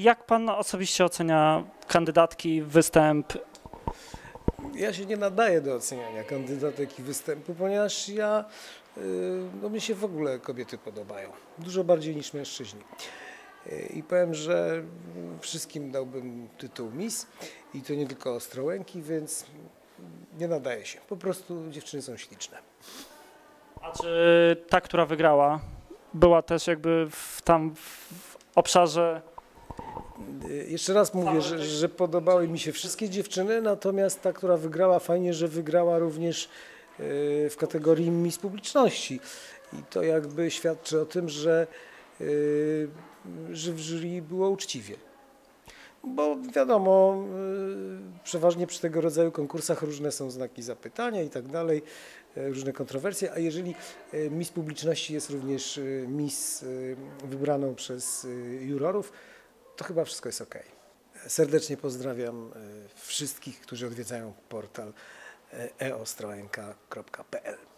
Jak pan osobiście ocenia kandydatki, występ? Ja się nie nadaję do oceniania kandydatek i występu, ponieważ ja, y, no mi się w ogóle kobiety podobają. Dużo bardziej niż mężczyźni. Y, I powiem, że wszystkim dałbym tytuł Miss i to nie tylko Ostrołęki, więc nie nadaje się. Po prostu dziewczyny są śliczne. A czy ta, która wygrała, była też jakby w, tam w obszarze Jeszcze raz mówię, że, że podobały mi się wszystkie dziewczyny, natomiast ta, która wygrała, fajnie, że wygrała również y, w kategorii Miss Publiczności. I to jakby świadczy o tym, że, y, że w jury było uczciwie. Bo wiadomo, y, przeważnie przy tego rodzaju konkursach różne są znaki zapytania i tak dalej, y, różne kontrowersje, a jeżeli y, Miss Publiczności jest również y, Miss y, wybraną przez y, jurorów, to chyba wszystko jest ok. Serdecznie pozdrawiam e, wszystkich, którzy odwiedzają portal e, eostroenka.pl.